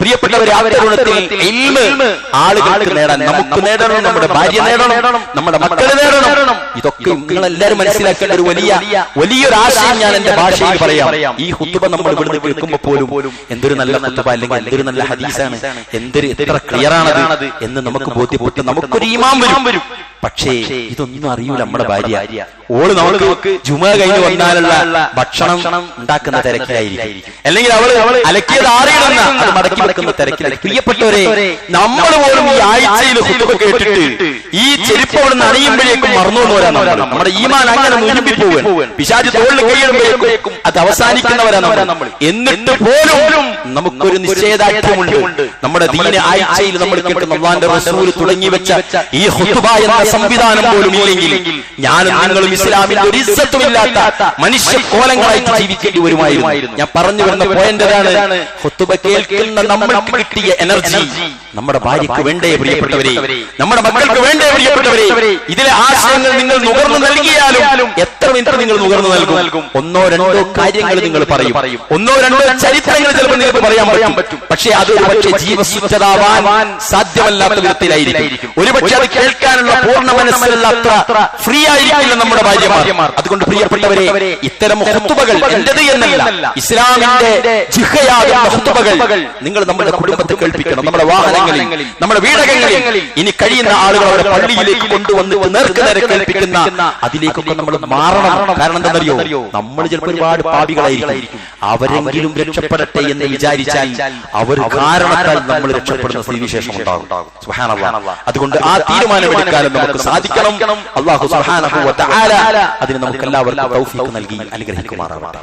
പ്രിയപ്പെട്ടവരെ ആ തരുണത്തിൽ ആളുകൾക്ക് നേടാൻ നമുക്ക് നേടണം നമ്മുടെ ഭാര്യ നേടണം നമ്മുടെ മക്കളെ നേടണം. ഇതൊക്കെ നിങ്ങൾ എല്ലാവരും മനസ്സിലാക്കേണ്ട ഒരു വലിയ വലിയൊരു ആശയം ഞാൻ എന്റെ ഭാഷയിൽ പറയാം. ഈ ഹുത്തുബ നമ്മൾ ഇവിടുന്ന് കേൾക്കുമ്പോൾ പോലും എന്തൊരു നല്ല ഹുത്തുബ അല്ലെങ്കിൽ എന്തൊരു നല്ല ഹദീസാണ്? എന്തൊരു എത്ര ക്ലിയർ ആണത് എന്ന് നമുക്ക് ബോധ്യപ്പെട്ട് നമുക്കൊരു ഇമാം വരും. പക്ഷേ ഇതൊന്നും അറിയൂല നമ്മുടെ ഭാര്യ. ഓൾ നമുക്ക് ജുമ കഴിഞ്ഞ് വന്നാലുള്ള ഭക്ഷണം ഉണ്ടാക്കുന്ന തിരക്കിലായിരിക്കും. അല്ലെങ്കിൽ അവൾ അലക്കിയത് അത് മടക്കി വെക്കുന്ന തിരക്കിലായി പ്രിയപ്പെട്ടവരെ നമ്മൾ പോലും ഈ ആഴ്ചയിൽ കേട്ടിട്ട് ഈ ചെരുപ്പ് അവിടെ നിന്ന് അണിയുമ്പോഴേക്കും മറന്നു പോരാ നമ്മൾ നമ്മുടെ ഈമാൻ അങ്ങനെ മുൻപിൽ പോവാൻ പിശാച് തോളിൽ കഴിയുമ്പോഴേക്കും അത് അവസാനിക്കുന്നവരാ നമ്മൾ എന്നിട്ട് പോലും നമുക്കൊരു നിശ്ചയദാർഢ്യമുണ്ട്. നമ്മുടെ ദീന ആഴ്ചയിൽ നമ്മൾ കേട്ട് നമ്മളാന്റെ റസൂൽ തുടങ്ങി വെച്ച ഈ ഹുത്തുബ എന്ന സംവിധാനം പോലും ഇല്ലെങ്കിൽ ഞാനും നിങ്ങളും ഇസ്ലാമിൽ ഒരു ഇസ്സത്തുമില്ലാത്ത മനുഷ്യ കോലങ്ങളായിട്ട് ജീവിക്കേണ്ടി വരുമായിരുന്നു. ഞാൻ പറഞ്ഞു വരുന്ന പോയിന്റ് അതാണ് ഹുത്തുബ കേൾക്കുന്ന നമ്മൾക്ക് കിട്ടിയ എനർജി നമ്മുടെ ഭാര്യക്ക് വേണ്ടേ പ്രിയപ്പെട്ടവരെ. നമ്മുടെ മക്കൾക്ക് വേണ്ടേ പ്രിയപ്പെട്ടവരെ. ഇതിലെ ആശയങ്ങൾ നിങ്ങൾ നുകർന്നു നൽകിയാലും എത്ര മിനിറ്റ് നിങ്ങൾ നുകർന്നു നൽകും? ഒന്നോ രണ്ടോ കാര്യങ്ങൾ നിങ്ങൾ പറയും. ഒന്നോ രണ്ടോ ചരിത്രങ്ങൾ ചിലപ്പോൾ നിങ്ങൾക്ക് പറയാൻ പറ്റും. പക്ഷേ അത് പക്ഷേ ജീവസുറ്റതാവാൻ സാധ്യമല്ലാത്ത വിധത്തിലായിരിക്കും. ഒരുപക്ഷെ അത് കേൾക്കാനുള്ള അത്ര ഫ്രീ ആയിരിക്കില്ല നമ്മുടെ ഭാര്യമാർ. അതുകൊണ്ട് പ്രിയപ്പെട്ടവരെ ഇത്തരം ഹുത്തുബകൾ എന്റേത് എന്നല്ല ഇസ്ലാമിന്റെ ജിഹയാകുന്ന ഹുത്തുബകൾ നിങ്ങൾ നമ്മുടെ കുടുംബത്തെ കേൾപ്പിക്കണം. നമ്മുടെ വാഹനങ്ങളിൽ നമ്മുടെ വീടകങ്ങളിൽ ഇനി കഴിയുന്ന ആളുകൾ അവരുടെ പള്ളിയിലേക്ക് കൊണ്ടുവന്നിട്ട് നേർക്കുനേരെ കേൾപ്പിക്കുന്ന അതിലേക്കൊക്കെ നമ്മൾ മാറണം. കാരണം എന്താണെന്നറിയോ? നമ്മൾ ചിലപ്പോൾ ഒരുപാട് പാപികളായിരിക്കും. അവരെങ്കിലും രക്ഷപ്പെടട്ടെ എന്ന് വിചാരിച്ചാൽ അവർ കാരണത്താൽ നമ്മൾ രക്ഷപ്പെടുന്ന സ്ഥിതിവിശേഷം ഉണ്ടാകും. അതുകൊണ്ട് ആ തീരുമാനമെടുക്കാനും നമുക്ക് സാധിക്കണം. അള്ളാഹു അതിന് നമുക്ക് എല്ലാവർക്കും നൽകി അനുഗ്രഹിക്കുമാറാവട്ടെ.